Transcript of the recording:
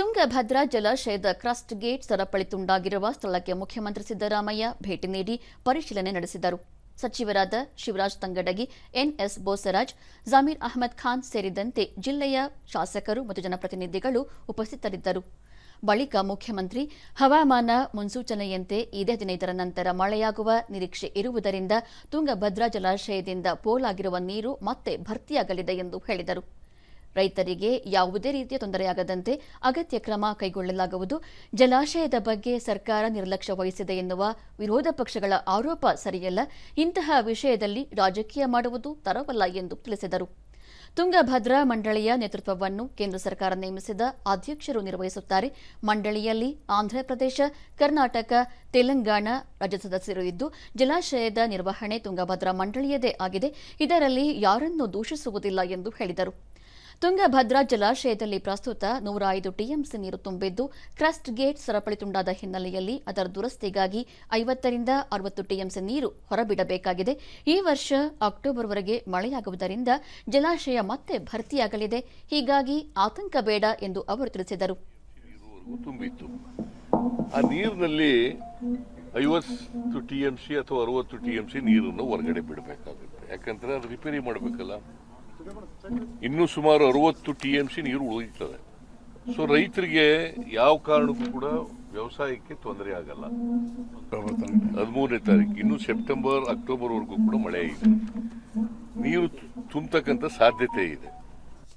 ತುಂಗಭದ್ರಾ ಜಲಾಶಯದ crust gate ಸರಪಳಿ ತುಂಡಾಗಿರುವ ಸ್ಥಳಕ್ಕೆ ಮುಖ್ಯಮಂತ್ರಿ ಸಿದ್ದರಾಮಯ್ಯ ಭೇಟಿ ನೀಡಿ ಪರಿಶೀಲನೆ ನಡೆಸಿದರು. ಸಚಿವರಾದ ಶಿವರಾಜ್ ತಂಗಡಗಿ, ಎನ್ಎಸ್ ಬೋಸರಾಜ್, ಜಮೀರ್ ಅಹಮದ್ ಖಾನ್ ಸೇರಿದಂತೆ ಜಿಲ್ಲೆಯ ಶಾಸಕರು ಮತ್ತು ಜನಪ್ರತಿನಿಧಿಗಳು ಉಪಸ್ಥಿತರಿದ್ದರು. ಬಳಿಕ ಮುಖ್ಯಮಂತ್ರಿ ಹವಾಮಾನ ಮುನ್ಸೂಚನೆಯಂತೆ ಇದೇ ಹದಿನೈದರ ನಂತರ ಮಳೆಯಾಗುವ ನಿರೀಕ್ಷೆ ಇರುವುದರಿಂದ ತುಂಗಭದ್ರಾ ಜಲಾಶಯದಿಂದ ಪೋಲಾಗಿರುವ ನೀರು ಮತ್ತೆ ಭರ್ತಿಯಾಗಲಿದೆ ಎಂದು ಹೇಳಿದರು. ರೈತರಿಗೆ ಯಾವುದೇ ರೀತಿಯ ತೊಂದರೆಯಾಗದಂತೆ ಅಗತ್ಯ ಕ್ರಮ ಕೈಗೊಳ್ಳಲಾಗುವುದು. ಜಲಾಶಯದ ಬಗ್ಗೆ ಸರ್ಕಾರ ನಿರ್ಲಕ್ಷ್ಯ ವಹಿಸಿದೆ ಎನ್ನುವ ವಿರೋಧ ಪಕ್ಷಗಳ ಆರೋಪ ಸರಿಯಲ್ಲ. ಇಂತಹ ವಿಷಯದಲ್ಲಿ ರಾಜಕೀಯ ಮಾಡುವುದು ತರವಲ್ಲ ಎಂದು ತಿಳಿಸಿದರು. ತುಂಗಭದ್ರಾ ಮಂಡಳಿಯ ನೇತೃತ್ವವನ್ನು ಕೇಂದ್ರ ಸರ್ಕಾರ ನೇಮಿಸಿದ ಅಧ್ಯಕ್ಷರು ನಿರ್ವಹಿಸುತ್ತಾರೆ. ಮಂಡಳಿಯಲ್ಲಿ ಆಂಧ್ರಪ್ರದೇಶ, ಕರ್ನಾಟಕ, ತೆಲಂಗಾಣ ರಾಜ್ಯ ಸದಸ್ಯರು ಇದ್ದು, ಜಲಾಶಯದ ನಿರ್ವಹಣೆ ತುಂಗಭದ್ರಾ ಮಂಡಳಿಯದೇ ಆಗಿದೆ. ಇದರಲ್ಲಿ ಯಾರನ್ನೂ ದೂಷಿಸುವುದಿಲ್ಲ ಎಂದು ಹೇಳಿದರು. ತುಂಗಭದ್ರಾ ಜಲಾಶಯದಲ್ಲಿ ಪ್ರಸ್ತುತ ನೂರ ಐದು ಟಿಎಂಸಿ ನೀರು ತುಂಬಿದ್ದು, ಕ್ರಸ್ಟ್ ಗೇಟ್ ಸರಪಳಿ ತುಂಡಾದ ಹಿನ್ನೆಲೆಯಲ್ಲಿ ಅದರ ದುರಸ್ತಿಗಾಗಿ ಐವತ್ತರಿಂದ ಅರವತ್ತು ಟಿಎಂಸಿ ನೀರು ಹೊರಬಿಡಬೇಕಾಗಿದೆ. ಈ ವರ್ಷ ಅಕ್ಟೋಬರ್ವರೆಗೆ ಮಳೆಯಾಗುವುದರಿಂದ ಜಲಾಶಯ ಮತ್ತೆ ಭರ್ತಿಯಾಗಲಿದೆ. ಹೀಗಾಗಿ ಆತಂಕ ಬೇಡ ಎಂದು ಅವರು ತಿಳಿಸಿದರು. ಆ ನೀರಿನಲ್ಲಿ ಐವತ್ತು ಟಿ ಎಂ ಸಿ ಅಥವಾ ಅರವತ್ತು ಟಿ ಎಂ ಸಿ ನೀರನ್ನು ಹೊರಗಡೆ ಬಿಡಬೇಕಾಗುತ್ತೆ. ಯಾಕಂದ್ರೆ ರಿಪೇರಿ ಮಾಡಬೇಕಲ್ಲ. ಇನ್ನೂ ಸುಮಾರು ಅರವತ್ತು ಟಿ ಎಂ ಸಿ ನೀರು ಉಳಿಯುತ್ತದೆ. ಸೊ ರೈತರಿಗೆ ಯಾವ ಕಾರಣಕ್ಕೂ ಕೂಡ ವ್ಯವಸಾಯಕ್ಕೆ ತೊಂದರೆ ಆಗಲ್ಲ. ಹದಿಮೂರನೇ ತಾರೀಕು, ಇನ್ನು ಸೆಪ್ಟೆಂಬರ್, ಅಕ್ಟೋಬರ್ವರೆಗೂ ಕೂಡ ಮಳೆ ಇದೆ. ನೀರು ತುಂಬತಕ್ಕಂಥ ಸಾಧ್ಯತೆ ಇದೆ.